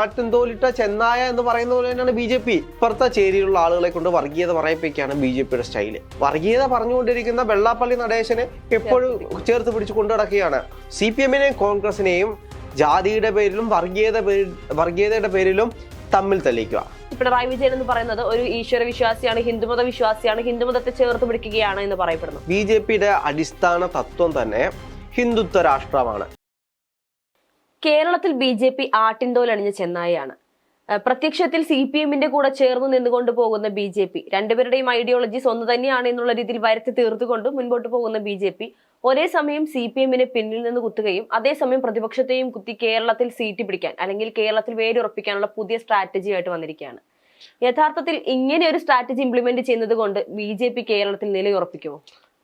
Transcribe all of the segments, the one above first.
ആട്ടിൻതോലിട്ട ചെന്നായ എന്ന് പറയുന്ന പോലെ തന്നെയാണ് ബി ജെ പി. ഇപ്പുറത്തെ ചേരിയിലുള്ള ആളുകളെ കൊണ്ട് വർഗീയത പറയിപ്പിക്കുകയാണ് ബി ജെ പിയുടെ സ്റ്റൈൽ. വർഗീയത പറഞ്ഞുകൊണ്ടിരിക്കുന്ന വെള്ളാപ്പള്ളി നടേശനെ എപ്പോഴും ചേർത്ത് പിടിച്ചു കൊണ്ടു നടക്കുകയാണ്. സി പി എമ്മിനെയും കോൺഗ്രസിനെയും ജാതിയുടെ പേരിലും വർഗീയത വർഗീയതയുടെ പേരിലും തമ്മിൽ തെളിയിക്കുക. പിണറായി വിജയൻ എന്ന് പറയുന്നത് ഒരു ഈശ്വര വിശ്വാസിയാണ് ഹിന്ദുമത വിശ്വാസിയാണ് ഹിന്ദുമതത്തെ ചേർത്ത് പിടിക്കുകയാണ് എന്ന് പറയപ്പെടുന്നു. ബി ജെ പിയുടെ അടിസ്ഥാന തത്വം തന്നെ ഹിന്ദുത്വ രാഷ്ട്രമാണ്. കേരളത്തിൽ ബി ജെ പി ആട്ടിൻതോലണിഞ്ഞ ചെന്നായാണ്. പ്രത്യക്ഷത്തിൽ സി പി എമ്മിന്റെ കൂടെ ചേർന്ന് നിന്നുകൊണ്ട് പോകുന്ന ബി ജെ പി രണ്ടുപേരുടെയും ഐഡിയോളജീസ് ഒന്ന് തന്നെയാണ് എന്നുള്ള രീതിയിൽ വരുത്തി തീർത്തുകൊണ്ട് മുൻപോട്ട് പോകുന്ന ബി ജെ പി ഒരേ സമയം സി പി എമ്മിനെ പിന്നിൽ നിന്ന് കുത്തുകയും അതേസമയം പ്രതിപക്ഷത്തെയും കുത്തി കേരളത്തിൽ സീറ്റ് പിടിക്കാൻ അല്ലെങ്കിൽ കേരളത്തിൽ വേരുറപ്പിക്കാനുള്ള പുതിയ സ്ട്രാറ്റജി ആയിട്ട് വന്നിരിക്കുകയാണ്. യഥാർത്ഥത്തിൽ ഇങ്ങനെ ഒരു സ്ട്രാറ്റജി ഇംപ്ലിമെന്റ് ചെയ്യുന്നത് കൊണ്ട് ബി ജെ പി കേരളത്തിൽ നിലയുറപ്പിക്കുമോ?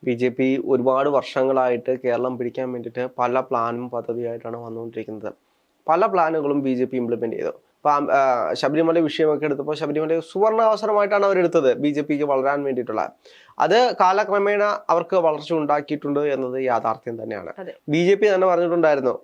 ബി ജെ പി ഒരുപാട് വർഷങ്ങളായിട്ട് കേരളം പിടിക്കാൻ വേണ്ടിയിട്ട് പല പ്ലാനും പദ്ധതിയായിട്ടാണ് വന്നുകൊണ്ടിരിക്കുന്നത്. പല പ്ലാനുകളും ബി ജെ പി ഇംപ്ലിമെന്റ് ചെയ്തു. ഇപ്പം ശബരിമല വിഷയമൊക്കെ എടുത്തപ്പോൾ ശബരിമല സുവർണ അവസരമായിട്ടാണ് അവരെടുത്തത് ബി ജെ പിക്ക് വളരാൻ വേണ്ടിയിട്ടുള്ള. അത് കാലക്രമേണ അവർക്ക് വളർച്ച ഉണ്ടാക്കിയിട്ടുണ്ട് എന്നത് യാഥാർത്ഥ്യം തന്നെയാണ്. ബി ജെ പി തന്നെ പറഞ്ഞിട്ടുണ്ടായിരുന്നു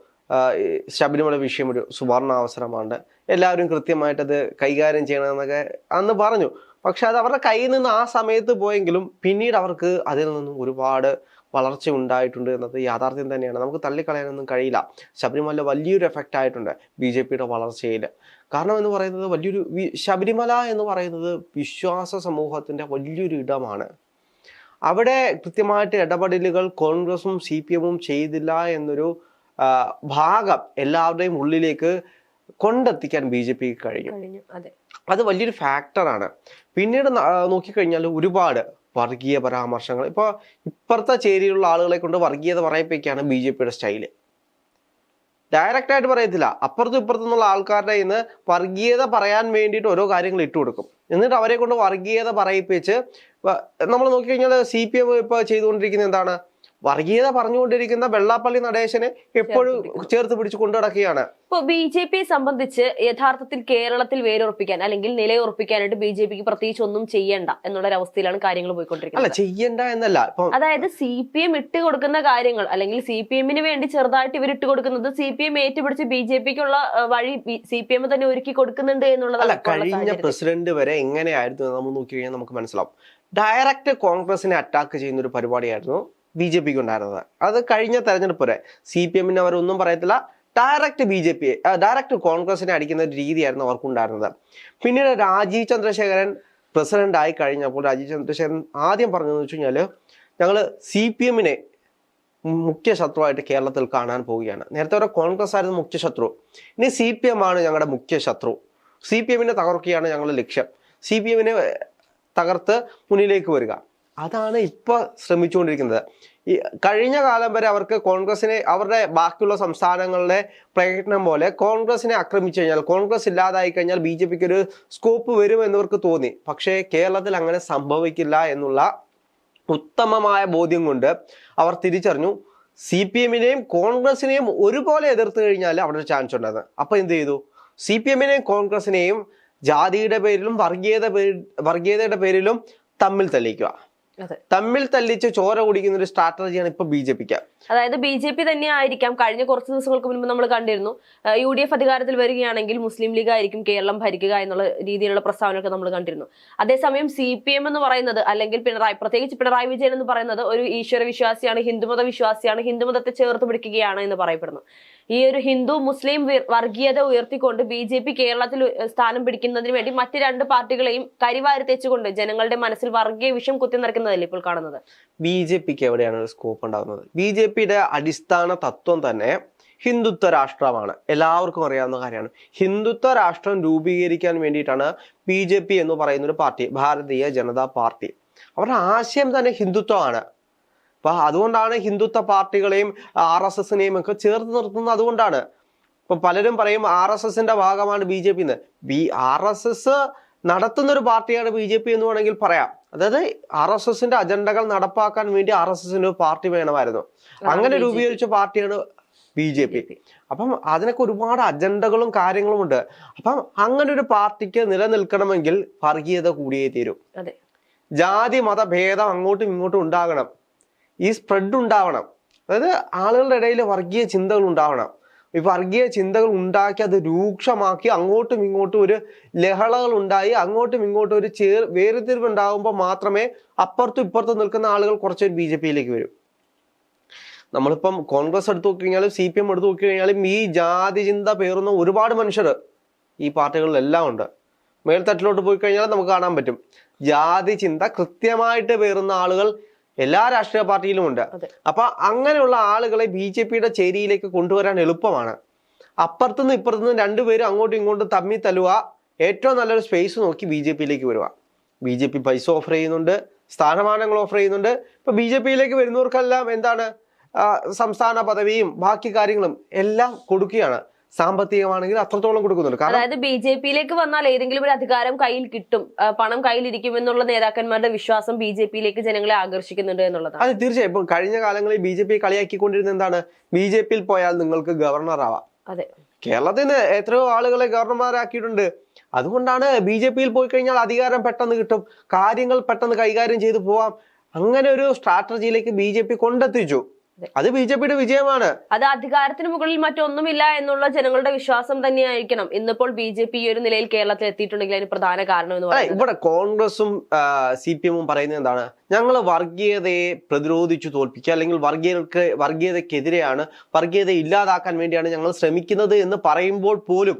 ശബരിമല വിഷയം ഒരു സുവർണ അവസരമാണ് എല്ലാവരും കൃത്യമായിട്ടത് കൈകാര്യം ചെയ്യണമെന്നൊക്കെ അന്ന് പറഞ്ഞു. പക്ഷെ അത് അവരുടെ കയ്യിൽ നിന്ന് ആ സമയത്ത് പോയെങ്കിലും പിന്നീട് അവർക്ക് അതിൽ നിന്നും ഒരുപാട് വളർച്ച ഉണ്ടായിട്ടുണ്ട് എന്നത് യാഥാർത്ഥ്യം തന്നെയാണ്. നമുക്ക് തള്ളിക്കളയാനൊന്നും കഴിയില്ല. ശബരിമല വലിയൊരു എഫക്റ്റ് ആയിട്ടുണ്ട് ബി ജെ പിയുടെ വളർച്ചയിൽ. കാരണം എന്ന് പറയുന്നത് വലിയൊരു ശബരിമല എന്ന് പറയുന്നത് വിശ്വാസ സമൂഹത്തിന്റെ വലിയൊരു ഇടമാണ്. അവിടെ കൃത്യമായിട്ട് ഇടപെടലുകൾ കോൺഗ്രസും സി പി എമ്മും ചെയ്തില്ല എന്നൊരു ഭാഗം എല്ലാവരുടെയും ഉള്ളിലേക്ക് കൊണ്ടെത്തിക്കാൻ ബി ജെ പിക്ക് കഴിഞ്ഞു. അതെ. അത് വലിയൊരു ഫാക്ടറാണ് പിന്നീട് നോക്കിക്കഴിഞ്ഞാൽ ഒരുപാട് വർഗീയ പരാമർശങ്ങൾ. ഇപ്പോൾ ഇപ്പുറത്തെ ചേരിയിലുള്ള ആളുകളെ കൊണ്ട് വർഗീയത പറയിപ്പിക്കുകയാണ് ബി ജെ പിയുടെ സ്റ്റൈൽ. ഡയറക്റ്റായിട്ട് പറയത്തില്ല. അപ്പുറത്തും ഇപ്പുറത്തും നിന്നുള്ള ആൾക്കാരുടെ ഇന്ന് വർഗീയത പറയാൻ വേണ്ടിയിട്ട് ഓരോ കാര്യങ്ങൾ ഇട്ടു കൊടുക്കും. എന്നിട്ട് അവരെ കൊണ്ട് വർഗീയത പറയിപ്പിച്ച് നമ്മൾ നോക്കിക്കഴിഞ്ഞാൽ സി പി എം ഇപ്പോൾ ചെയ്തുകൊണ്ടിരിക്കുന്നത് എന്താണ്? വർഗീയത പറഞ്ഞുകൊണ്ടിരിക്കുന്ന വെള്ളാപ്പള്ളി നടേശനെ എപ്പോഴും ചേർത്ത് പിടിച്ചു കൊണ്ടു നടക്കുകയാണ്. ഇപ്പൊ ബി ജെ പിയെ സംബന്ധിച്ച് യഥാർത്ഥത്തിൽ കേരളത്തിൽ വേരുറപ്പിക്കാൻ അല്ലെങ്കിൽ നിലയുറപ്പിക്കാനായിട്ട് ബി ജെ പിക്ക് പ്രത്യേകിച്ച് ഒന്നും ചെയ്യണ്ട എന്നുള്ള ഒരു അവസ്ഥയിലാണ് കാര്യങ്ങൾ പോയിക്കൊണ്ടിരിക്കുന്നത്. അല്ല ചെയ്യണ്ട എന്നല്ല. അതായത് സി പി എം ഇട്ട് കൊടുക്കുന്ന കാര്യങ്ങൾ അല്ലെങ്കിൽ സി പി എമ്മിന് വേണ്ടി ചെറുതായിട്ട് ഇവർ ഇട്ട് കൊടുക്കുന്നത് സി പി എം ഏറ്റുപിടിച്ച് ബി ജെ പിക്കുള്ള വഴി സി പി എം തന്നെ ഒരുക്കി കൊടുക്കുന്നുണ്ട് എന്നുള്ളതാണ് കഴിഞ്ഞ പ്രസിഡന്റ് വരെ എങ്ങനെയായിരുന്നു നമ്മൾ നോക്കി കഴിഞ്ഞാൽ നമുക്ക് മനസ്സിലാവും. ഡയറക്റ്റ് കോൺഗ്രസിനെ അറ്റാക്ക് ചെയ്യുന്ന ഒരു പരിപാടിയായിരുന്നു. ബി ജെ പിക്ക് ഉണ്ടായിരുന്നത് അത് കഴിഞ്ഞ തെരഞ്ഞെടുപ്പ് വരെ സി പി എമ്മിന് അവരൊന്നും പറയത്തില്ല. Direct B J P direct കോൺഗ്രസിനെ അടിക്കുന്ന ഒരു രീതിയായിരുന്നു അവർക്കുണ്ടായിരുന്നത്. പിന്നീട് രാജീവ് ചന്ദ്രശേഖരൻ പ്രസിഡന്റ് ആയി കഴിഞ്ഞപ്പോൾ രാജീവ് ചന്ദ്രശേഖരൻ ആദ്യം പറഞ്ഞതെന്ന് വെച്ച് കഴിഞ്ഞാൽ ഞങ്ങൾ സി പി എമ്മിനെ മുഖ്യ ശത്രുവായിട്ട് കേരളത്തിൽ കാണാൻ പോവുകയാണ്. നേരത്തെ വരെ കോൺഗ്രസ് ആയിരുന്നു മുഖ്യ ശത്രു. ഇനി സി പി എം ആണ് ഞങ്ങളുടെ മുഖ്യ ശത്രു. സി പി എമ്മിനെ തകർക്കുകയാണ് ഞങ്ങളുടെ ലക്ഷ്യം. സി പി എമ്മിനെ തകർത്ത് മുന്നിലേക്ക് വരിക. അതാണ് ഇപ്പൊ ശ്രമിച്ചുകൊണ്ടിരിക്കുന്നത്. ഈ കഴിഞ്ഞ കാലം വരെ അവർക്ക് കോൺഗ്രസിനെ അവരുടെ ബാക്കിയുള്ള സംസ്ഥാനങ്ങളുടെ പ്രയത്നം പോലെ കോൺഗ്രസിനെ ആക്രമിച്ചു കഴിഞ്ഞാൽ കോൺഗ്രസ് ഇല്ലാതായി കഴിഞ്ഞാൽ ബി ജെ പിക്ക് ഒരു സ്കോപ്പ് വരും എന്നവർക്ക് തോന്നി. പക്ഷേ കേരളത്തിൽ അങ്ങനെ സംഭവിക്കില്ല എന്നുള്ള ഉത്തമമായ ബോധ്യം കൊണ്ട് അവർ തിരിച്ചറിഞ്ഞു. സി പി എമ്മിനെയും കോൺഗ്രസിനെയും ഒരുപോലെ എതിർത്ത് കഴിഞ്ഞാൽ അവിടെ ഒരു ചാൻസ് ഉണ്ടത് അപ്പൊ എന്ത് ചെയ്തു? സി പി എമ്മിനെയും കോൺഗ്രസിനെയും ജാതിയുടെ പേരിലും വർഗീയത പേരി വർഗീയതയുടെ പേരിലും തമ്മിൽ തല്ലിക്കുക അതെ. തമ്മിൽ തല്ലിച്ച് ചോര കുടിക്കുന്ന ഒരു സ്ട്രാറ്റജിയാണ് ഇപ്പൊ ബി ജെ പിക്ക്. അതായത് ബി ജെ പി തന്നെ ആയിരിക്കാം കഴിഞ്ഞ കുറച്ച് ദിവസങ്ങൾക്ക് മുൻപ് നമ്മൾ കണ്ടിരുന്നു. യു ഡി എഫ് അധികാരത്തിൽ വരികയാണെങ്കിൽ മുസ്ലിം ലീഗ് ആയിരിക്കും കേരളം ഭരിക്കുക എന്നുള്ള രീതിയിലുള്ള പ്രസ്താവനയൊക്കെ നമ്മൾ കണ്ടിരുന്നു. അതേസമയം സി പി എം എന്ന് പറയുന്നത് അല്ലെങ്കിൽ പിണറായി പ്രത്യേകിച്ച് പിണറായി വിജയൻ എന്ന് പറയുന്നത് ഒരു ഈശ്വര വിശ്വാസിയാണ് ഹിന്ദുമത വിശ്വാസിയാണ് ഹിന്ദുമതത്തെ ചേർത്ത് പിടിക്കുകയാണ് എന്ന് പറയപ്പെടുന്നു. ഈ ഒരു ഹിന്ദു മുസ്ലിം വർഗീയത ഉയർത്തിക്കൊണ്ട് ബി ജെ പി കേരളത്തിൽ സ്ഥാനം പിടിക്കുന്നതിന് വേണ്ടി മറ്റ് രണ്ട് പാർട്ടികളെയും കരിവാരി തെച്ചുകൊണ്ട് ജനങ്ങളുടെ മനസ്സിൽ വർഗീയ വിഷം കുത്തി നിറക്കുന്നതല്ലേ ഇപ്പോൾ കാണുന്നത്? ബി ജെ പിക്ക് എവിടെയാണ് സ്കോപ്പ് ഉണ്ടാകുന്നത് ബി ജെ പിയുടെ അടിസ്ഥാന തത്വം തന്നെ ഹിന്ദുത്വ രാഷ്ട്രമാണ്. എല്ലാവർക്കും അറിയാവുന്ന കാര്യമാണ്. ഹിന്ദുത്വ രാഷ്ട്രം രൂപീകരിക്കാൻ വേണ്ടിയിട്ടാണ് ബി ജെ പി എന്ന് പറയുന്ന ഒരു പാർട്ടി ഭാരതീയ ജനതാ പാർട്ടി. അവരുടെ ആശയം തന്നെ ഹിന്ദുത്വമാണ്. അപ്പൊ അതുകൊണ്ടാണ് ഹിന്ദുത്വ പാർട്ടികളെയും ആർ എസ് എസിനെയും ഒക്കെ ചേർത്ത് നിർത്തുന്നത് അതുകൊണ്ടാണ്. ഇപ്പൊ പലരും പറയും ആർ എസ് എസിന്റെ ഭാഗമാണ് ബി ജെ പി എന്ന്. ബി ആർ എസ് എസ് നടത്തുന്ന ഒരു പാർട്ടിയാണ് ബി ജെ പി എന്ന് വേണമെങ്കിൽ പറയാം. അതായത് ആർ എസ് എസിന്റെ അജണ്ടകൾ നടപ്പാക്കാൻ വേണ്ടി ആർ എസ് എസിന് ഒരു പാർട്ടി വേണമായിരുന്നു. അങ്ങനെ. രൂപീകരിച്ച പാർട്ടിയാണ് ബി ജെ പി. അപ്പം അതിനൊക്കെ ഒരുപാട് അജണ്ടകളും കാര്യങ്ങളും ഉണ്ട് അപ്പം അങ്ങനെ ഒരു പാർട്ടിക്ക് നിലനിൽക്കണമെങ്കിൽ വർഗീയത കൂടിയേ തീരും. ജാതി മത ഭേദം അങ്ങോട്ടും ഇങ്ങോട്ടും ഉണ്ടാകണം. ഈ സ്പ്രെഡ് ഉണ്ടാവണം. അതായത് ആളുകളുടെ ഇടയിൽ വർഗീയ ചിന്തകൾ ഉണ്ടാവണം. ഈ വർഗീയ ചിന്തകൾ ഉണ്ടാക്കി അത് രൂക്ഷമാക്കി അങ്ങോട്ടും ഇങ്ങോട്ടും ഒരു ലഹളകൾ ഉണ്ടായി അങ്ങോട്ടും ഇങ്ങോട്ടും ഒരു ചേർ വേർതിരിവ് ഉണ്ടാകുമ്പോൾ മാത്രമേ അപ്പുറത്തും ഇപ്പുറത്തും നിൽക്കുന്ന ആളുകൾ കുറച്ചൊരു ബി ജെ പിയിലേക്ക് വരും. നമ്മളിപ്പം കോൺഗ്രസ് എടുത്തു നോക്കി കഴിഞ്ഞാലും സി പി എം എടുത്തു നോക്കി കഴിഞ്ഞാലും ഈ ജാതി ചിന്ത പേറുന്ന ഒരുപാട് മനുഷ്യർ ഈ പാർട്ടികളിലെല്ലാം ഉണ്ട്. മേൽത്തട്ടിലോട്ട് പോയി കഴിഞ്ഞാൽ നമുക്ക് കാണാൻ പറ്റും. ജാതി ചിന്ത കൃത്യമായിട്ട് പേറുന്ന ആളുകൾ എല്ലാ രാഷ്ട്രീയ പാർട്ടിയിലും ഉണ്ട്. അപ്പൊ അങ്ങനെയുള്ള ആളുകളെ ബി ജെ പിയുടെ ചേരിയിലേക്ക് കൊണ്ടുവരാൻ എളുപ്പമാണ്. അപ്പുറത്തുനിന്ന് ഇപ്പുറത്തുനിന്ന് രണ്ടുപേരും അങ്ങോട്ടും ഇങ്ങോട്ടും തമ്മി തല്ലുക ഏറ്റവും നല്ലൊരു സ്പേസ് നോക്കി ബി ജെ പിയിലേക്ക് വരിക. ബി ജെ പി പൈസ ഓഫർ ചെയ്യുന്നുണ്ട് സ്ഥാനമാനങ്ങൾ ഓഫർ ചെയ്യുന്നുണ്ട്. ഇപ്പൊ ബി ജെ പിയിലേക്ക് വരുന്നവർക്കെല്ലാം എന്താണ് സംസ്ഥാന പദവിയും ബാക്കി കാര്യങ്ങളും എല്ലാം കൊടുക്കുകയാണ്. സാമ്പത്തികമാണെങ്കിൽ അത്രത്തോളം കൊടുക്കുന്നുണ്ട്. അതായത് ബി ജെ പിയിലേക്ക് വന്നാൽ ഏതെങ്കിലും ഒരു അധികാരം കയ്യിൽ കിട്ടും പണം കയ്യിലിരിക്കും എന്നുള്ള നേതാക്കന്മാരുടെ വിശ്വാസം ബി ജെ പിയിലേക്ക് ജനങ്ങളെ ആകർഷിക്കുന്നുണ്ട് എന്നുള്ളതാണ്. അത് തീർച്ചയായും. ഇപ്പൊ കഴിഞ്ഞ കാലങ്ങളിൽ ബി ജെ പി കളിയാക്കിക്കൊണ്ടിരുന്ന എന്താണ്? ബി ജെ പിയിൽ പോയാൽ നിങ്ങൾക്ക് ഗവർണർ ആവാം അതെ കേരളത്തിന് എത്രയോ ആളുകളെ ഗവർണർമാരാക്കിയിട്ടുണ്ട്. അതുകൊണ്ടാണ് ബി ജെ പിയിൽ പോയി കഴിഞ്ഞാൽ അധികാരം പെട്ടെന്ന് കിട്ടും കാര്യങ്ങൾ പെട്ടെന്ന് കൈകാര്യം ചെയ്തു പോവാം. അങ്ങനെ ഒരു സ്ട്രാറ്റജിയിലേക്ക് ബി ജെ പി കൊണ്ടെത്തിച്ചു. അത്. ബി ജെ പിയുടെ വിജയമാണ്. അത് അധികാരത്തിന് മുകളിൽ മറ്റൊന്നുമില്ല എന്നുള്ള ജനങ്ങളുടെ വിശ്വാസം തന്നെയായിരിക്കണം. ഇന്നിപ്പോൾ ബി ജെ പി ഈ ഒരു നിലയിൽ കേരളത്തിൽ എത്തിയിട്ടുണ്ടെങ്കിൽ അതിന് പ്രധാന കാരണം എന്ന് പറയുന്നത്. ഇവിടെ കോൺഗ്രസും സി പി എമ്മും പറയുന്നത് എന്താണ്? ഞങ്ങൾ വർഗീയതയെ പ്രതിരോധിച്ചു തോൽപ്പിക്കുക അല്ലെങ്കിൽ വർഗീയർക്ക് വർഗീയതക്കെതിരെയാണ് വർഗീയത ഇല്ലാതാക്കാൻ വേണ്ടിയാണ് ഞങ്ങൾ ശ്രമിക്കുന്നത് എന്ന് പറയുമ്പോൾ പോലും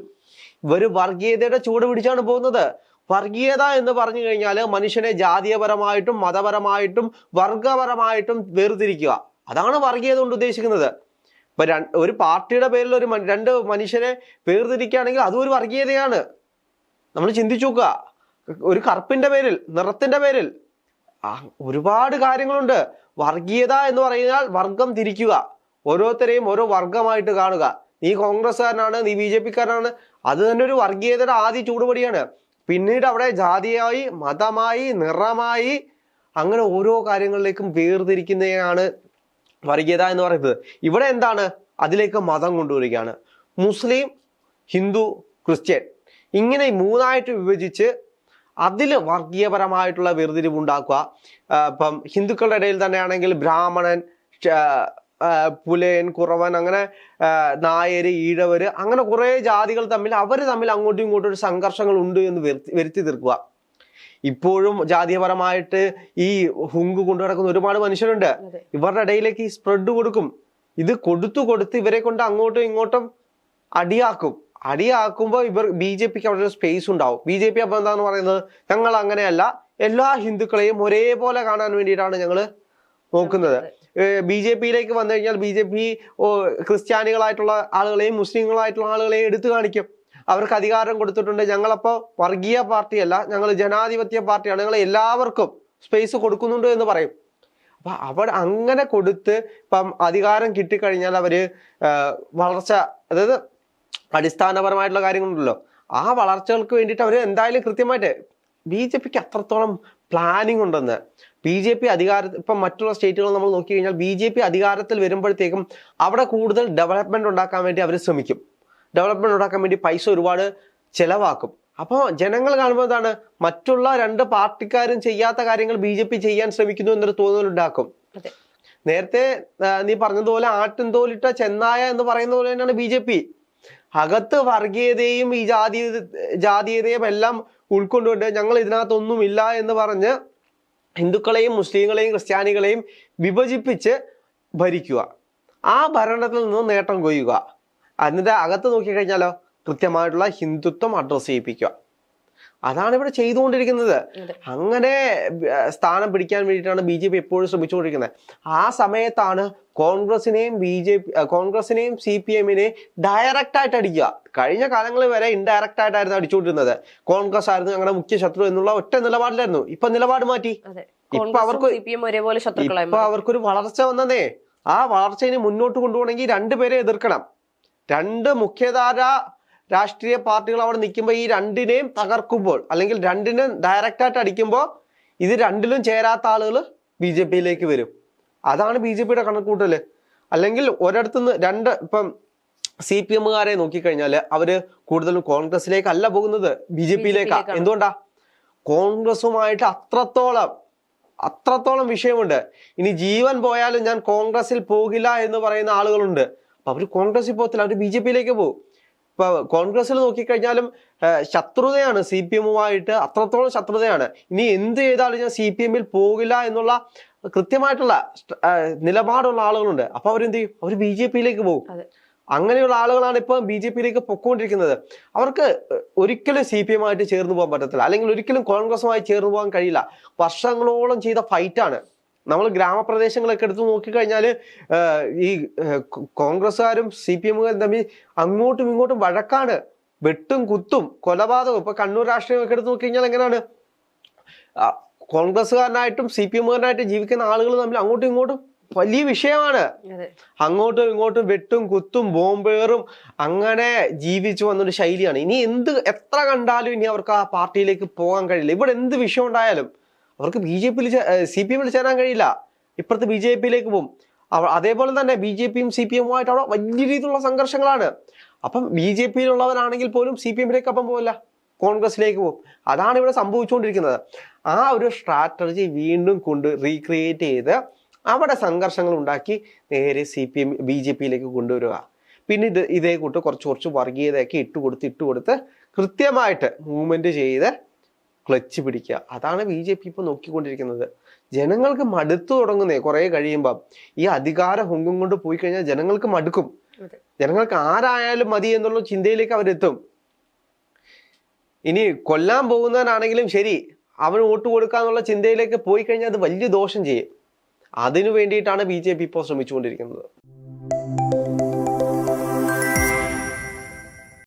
ഒരു വർഗീയതയുടെ ചൂട് പിടിച്ചാണ് പോകുന്നത്. വർഗീയത എന്ന് പറഞ്ഞു കഴിഞ്ഞാൽ മനുഷ്യനെ ജാതീയപരമായിട്ടും മതപരമായിട്ടും വർഗപരമായിട്ടും വേർതിരിക്കുക. അതാണ് വർഗീയത കൊണ്ട് ഉദ്ദേശിക്കുന്നത്. ഇപ്പൊ ഒരു പാർട്ടിയുടെ പേരിൽ ഒരു രണ്ട് മനുഷ്യരെ വേർതിരിക്കുകയാണെങ്കിൽ അതും ഒരു വർഗീയതയാണ്. നമ്മൾ ചിന്തിച്ചു നോക്കുക. ഒരു കറുപ്പിന്റെ പേരിൽ നിറത്തിന്റെ പേരിൽ ഒരുപാട് കാര്യങ്ങളുണ്ട്. വർഗീയത എന്ന് പറഞ്ഞാൽ വർഗം തിരിക്കുക. ഓരോരുത്തരെയും ഓരോ വർഗമായിട്ട് കാണുക. നീ കോൺഗ്രസ്സുകാരനാണ് നീ ബി ജെ പിക്കാരനാണ് അത് തന്നെ ഒരു വർഗീയതയുടെ ആദ്യ ചൂടുപടിയാണ്. പിന്നീട് അവിടെ ജാതിയായി മതമായി നിറമായി അങ്ങനെ ഓരോ കാര്യങ്ങളിലേക്കും വേർതിരിക്കുന്നതാണ് വർഗീയത എന്ന് പറയുന്നത്. ഇവിടെ എന്താണ്? അതിലേക്ക് മതം കൊണ്ടുവരികയാണ്. മുസ്ലിം ഹിന്ദു ക്രിസ്ത്യൻ ഇങ്ങനെ മൂന്നായിട്ട് വിഭജിച്ച് അതിൽ വർഗീയപരമായിട്ടുള്ള വേർതിരിവ് ഉണ്ടാക്കുക. ഇപ്പം ഹിന്ദുക്കളുടെ ഇടയിൽ തന്നെയാണെങ്കിൽ ബ്രാഹ്മണൻ പുലയൻ കുറവൻ അങ്ങനെ നായര് ഈഴവര് അങ്ങനെ കുറേ ജാതികൾ തമ്മിൽ അവർ തമ്മിൽ അങ്ങോട്ടും ഇങ്ങോട്ടും ഒരു സംഘർഷങ്ങൾ ഉണ്ട് എന്ന് വരുത്തി വരുത്തി തീർക്കുക. ഇപ്പോഴും ജാതീയപരമായിട്ട് ഈ ഹുങ്ക് കൊണ്ടു നടക്കുന്ന ഒരുപാട് മനുഷ്യരുണ്ട്. ഇവരുടെ ഇടയിലേക്ക് ഈ സ്പ്രെഡ് കൊടുക്കും. ഇത് കൊടുത്തു കൊടുത്ത് ഇവരെ കൊണ്ട് അങ്ങോട്ടും ഇങ്ങോട്ടും അടിയാക്കും. അടിയാക്കുമ്പോൾ ഇവർ ബി ജെ പിക്ക് അവിടെ ഒരു സ്പേസ് ഉണ്ടാവും. ബി ജെ പി അപ്പം എന്താന്ന് പറയുന്നത്? ഞങ്ങൾ അങ്ങനെയല്ല. എല്ലാ ഹിന്ദുക്കളെയും ഒരേപോലെ കാണാൻ വേണ്ടിയിട്ടാണ് ഞങ്ങൾ നോക്കുന്നത്. ബി ജെ പിയിലേക്ക് വന്നു കഴിഞ്ഞാൽ ബി ജെ പി ക്രിസ്ത്യാനികളായിട്ടുള്ള ആളുകളെയും മുസ്ലിങ്ങളായിട്ടുള്ള ആളുകളെയും എടുത്തു കാണിക്കും. അവർക്ക് അധികാരം കൊടുത്തിട്ടുണ്ട്. ഞങ്ങളപ്പോൾ വർഗീയ പാർട്ടിയല്ല ഞങ്ങൾ ജനാധിപത്യ പാർട്ടിയാണ്. ഞങ്ങൾ എല്ലാവർക്കും സ്പേസ് കൊടുക്കുന്നുണ്ട് എന്ന് പറയും. അപ്പം അവർ അങ്ങനെ കൊടുത്ത് ഇപ്പം അധികാരം കിട്ടിക്കഴിഞ്ഞാൽ അവർ വളർച്ച അതായത് അടിസ്ഥാനപരമായിട്ടുള്ള കാര്യങ്ങളുണ്ടല്ലോ. ആ വളർച്ചകൾക്ക് വേണ്ടിയിട്ട് അവർ എന്തായാലും കൃത്യമായിട്ട് ബി ജെ പിക്ക് അത്രത്തോളം പ്ലാനിങ് ഉണ്ടെന്ന്. ബി ജെ പി അധികാര ഇപ്പം മറ്റുള്ള സ്റ്റേറ്റുകൾ നമ്മൾ നോക്കി കഴിഞ്ഞാൽ ബി ജെ പി അധികാരത്തിൽ വരുമ്പോഴത്തേക്കും അവിടെ കൂടുതൽ ഡെവലപ്മെന്റ് ഉണ്ടാക്കാൻ വേണ്ടി അവർ ശ്രമിക്കും. ഡെവലപ്മെന്റ് ഉണ്ടാക്കാൻ വേണ്ടി പൈസ ഒരുപാട് ചെലവാക്കും. അപ്പോൾ ജനങ്ങൾ കാണുമ്പോൾ എന്താണ്? മറ്റുള്ള രണ്ട് പാർട്ടിക്കാരും ചെയ്യാത്ത കാര്യങ്ങൾ ബി ജെ പി ചെയ്യാൻ ശ്രമിക്കുന്നു എന്നൊരു തോന്നലുണ്ടാക്കും നേരത്തെ നീ പറഞ്ഞതുപോലെ ആട്ടും തോലിട്ട ചെന്നായ എന്ന് പറയുന്ന പോലെ തന്നെയാണ് ബി ജെ പി. അകത്ത് വർഗീയതയും ഈ ജാതി ജാതീയതയും എല്ലാം ഉൾക്കൊണ്ടുകൊണ്ട് ഞങ്ങൾ ഇതിനകത്തൊന്നുമില്ല എന്ന് പറഞ്ഞ് ഹിന്ദുക്കളെയും മുസ്ലിങ്ങളെയും ക്രിസ്ത്യാനികളെയും വിഭജിപ്പിച്ച് ഭരിക്കുക. ആ ഭരണത്തിൽ നിന്ന് നേട്ടം കൊയ്യുക. അതിന്റെ അകത്ത് നോക്കിക്കഴിഞ്ഞാലോ കൃത്യമായിട്ടുള്ള ഹിന്ദുത്വം അഡ്രസ്സ് ചെയ്യിപ്പിക്കുക. അതാണ് ഇവിടെ ചെയ്തുകൊണ്ടിരിക്കുന്നത്. അങ്ങനെ സ്ഥാനം പിടിക്കാൻ വേണ്ടിയിട്ടാണ് ബി ജെ പി എപ്പോഴും ശ്രമിച്ചുകൊണ്ടിരിക്കുന്നത്. ആ സമയത്താണ് കോൺഗ്രസിനെയും ബി ജെ പി കോൺഗ്രസിനെയും സി പി എമ്മിനെയും ഡയറക്റ്റ് ആയിട്ട് അടിക്കുക. കഴിഞ്ഞ കാലങ്ങളിൽ വരെ ഇൻഡയറക്റ്റ് ആയിട്ടായിരുന്നു അടിച്ചുകൊണ്ടിരുന്നത്. കോൺഗ്രസ് ആയിരുന്നു ഞങ്ങളുടെ മുഖ്യ ശത്രു എന്നുള്ള ഒറ്റ നിലപാടിലായിരുന്നു. ഇപ്പൊ നിലപാട് മാറ്റി. ഇപ്പൊ അവർക്ക് ഇപ്പൊ. അവർക്കൊരു വളർച്ച വന്നതേ. ആ വളർച്ചയെ മുന്നോട്ട് കൊണ്ടുപോകണമെങ്കിൽ രണ്ടുപേരെ എതിർക്കണം. രണ്ട് മുഖ്യധാര രാഷ്ട്രീയ പാർട്ടികൾ അവിടെ നിൽക്കുമ്പോൾ ഈ രണ്ടിനെയും തകർക്കുമ്പോൾ അല്ലെങ്കിൽ രണ്ടിനും ഡയറക്റ്റ് ആയിട്ട് അടിക്കുമ്പോൾ ഇത് രണ്ടിലും ചേരാത്ത ആളുകൾ ബി ജെ പിയിലേക്ക് വരും. അതാണ് ബി ജെ പിയുടെ കണക്കൂട്ടൽ അല്ലെങ്കിൽ ഒരിടത്തുനിന്ന് രണ്ട് ഇപ്പം സി പി എമ്മുകാരെ നോക്കിക്കഴിഞ്ഞാൽ അവർ കൂടുതലും കോൺഗ്രസിലേക്കല്ല പോകുന്നത് ബി ജെ പിയിലേക്കാ. എന്തുകൊണ്ടാ? കോൺഗ്രസുമായിട്ട് അത്രത്തോളം അത്രത്തോളം വിഷയമുണ്ട്. ഇനി ജീവൻ പോയാലും ഞാൻ കോൺഗ്രസിൽ പോകില്ല എന്ന് പറയുന്ന ആളുകളുണ്ട്. അപ്പൊ അവർ കോൺഗ്രസിൽ പോകത്തില്ല അവർ ബി ജെ പിയിലേക്ക് പോകും. ഇപ്പൊ കോൺഗ്രസ്സിൽ നോക്കിക്കഴിഞ്ഞാലും ശത്രുതയാണ് സി പി എമ്മുമായിട്ട് അത്രത്തോളം ശത്രുതയാണ്. ഇനി എന്ത് ചെയ്താലും ഞാൻ സി പി എമ്മിൽ പോകില്ല എന്നുള്ള കൃത്യമായിട്ടുള്ള നിലപാടുള്ള ആളുകളുണ്ട്. അപ്പൊ അവരെന്ത് ചെയ്യും? അവർ ബി ജെ പിയിലേക്ക് പോകും. അങ്ങനെയുള്ള ആളുകളാണ് ഇപ്പൊ ബി ജെ പിയിലേക്ക് പൊക്കോണ്ടിരിക്കുന്നത്. അവർക്ക് ഒരിക്കലും സി പി എമ്മായിട്ട് ചേർന്ന് പോകാൻ പറ്റത്തില്ല. അല്ലെങ്കിൽ ഒരിക്കലും കോൺഗ്രസുമായി ചേർന്ന് പോകാൻ കഴിയില്ല. വർഷങ്ങളോളം ചെയ്ത ഫൈറ്റാണ്. നമ്മൾ ഗ്രാമപ്രദേശങ്ങളൊക്കെ എടുത്ത് നോക്കിക്കഴിഞ്ഞാൽ ഈ കോൺഗ്രസ്സുകാരും സി പി എമ്മുകാരും തമ്മിൽ അങ്ങോട്ടും ഇങ്ങോട്ടും വഴക്കാണ്. വെട്ടും കുത്തും കൊലപാതകം ഇപ്പൊ കണ്ണൂർ രാഷ്ട്രീയമൊക്കെ എടുത്ത് നോക്കിക്കഴിഞ്ഞാൽ എങ്ങനെയാണ്? കോൺഗ്രസ്സുകാരനായിട്ടും സി പി എമ്മുകാരനായിട്ടും ജീവിക്കുന്ന ആളുകൾ തമ്മിൽ അങ്ങോട്ടും ഇങ്ങോട്ടും വലിയ വിഷയമാണ്. അങ്ങോട്ടും ഇങ്ങോട്ടും വെട്ടും കുത്തും ബോംബേറും അങ്ങനെ ജീവിച്ചു വന്നൊരു ശൈലിയാണ്. ഇനി എന്ത് എത്ര കണ്ടാലും ഇനി അവർക്ക് ആ പാർട്ടിയിലേക്ക് പോകാൻ കഴിയില്ല. ഇവിടെ എന്ത് വിഷയം ഉണ്ടായാലും അവർക്ക് ബി ജെ പിയിൽ സി പി എമ്മിൽ ചേരാൻ കഴിയില്ല. ഇപ്പുറത്ത് ബി ജെ പിയിലേക്ക് പോകും അതേപോലെ തന്നെ ബി ജെ പിയും സി പി എമ്മുമായിട്ട് അവിടെ വലിയ രീതിയിലുള്ള സംഘർഷങ്ങളാണ്. അപ്പം ബി ജെ പിയിലുള്ളവരാണെങ്കിൽ പോലും സി പി എമ്മിലേക്ക് അപ്പം പോകില്ല കോൺഗ്രസിലേക്ക് പോകും അതാണ് ഇവിടെ സംഭവിച്ചുകൊണ്ടിരിക്കുന്നത്. ആ ഒരു സ്ട്രാറ്റജി വീണ്ടും കൊണ്ട് റീക്രിയേറ്റ് ചെയ്ത് അവിടെ സംഘർഷങ്ങൾ ഉണ്ടാക്കി നേരെ C P M B J പിയിലേക്ക് കൊണ്ടുവരിക. പിന്നെ ഇത് ഇതേ കൂട്ട് കുറച്ച് കുറച്ച് വർഗീയതയൊക്കെ ഇട്ട് കൊടുത്ത് ഇട്ട് കൊടുത്ത് കൃത്യമായിട്ട് മൂവ്മെന്റ് ചെയ്ത് ക്ലച്ച് പിടിക്കുക. അതാണ് ബി ജെ പി ഇപ്പോൾ നോക്കിക്കൊണ്ടിരിക്കുന്നത്. ജനങ്ങൾക്ക് മടുത്തു തുടങ്ങുന്നേ കുറെ കഴിയുമ്പം ഈ അധികാര ഹുങ്കം കൊണ്ട് പോയി കഴിഞ്ഞാൽ ജനങ്ങൾക്ക് മടുക്കും. ജനങ്ങൾക്ക് ആരായാലും മതി എന്നുള്ള ചിന്തയിലേക്ക് അവരെത്തും. ഇനി കൊല്ലാൻ പോകുന്നവനാണെങ്കിലും ശരി അവന് വോട്ട് കൊടുക്കാന്നുള്ള ചിന്തയിലേക്ക് പോയി കഴിഞ്ഞാൽ അത് വലിയ ദോഷം ചെയ്യും. അതിനു വേണ്ടിയിട്ടാണ് ബി ജെ പി ഇപ്പോൾ ശ്രമിച്ചുകൊണ്ടിരിക്കുന്നത്.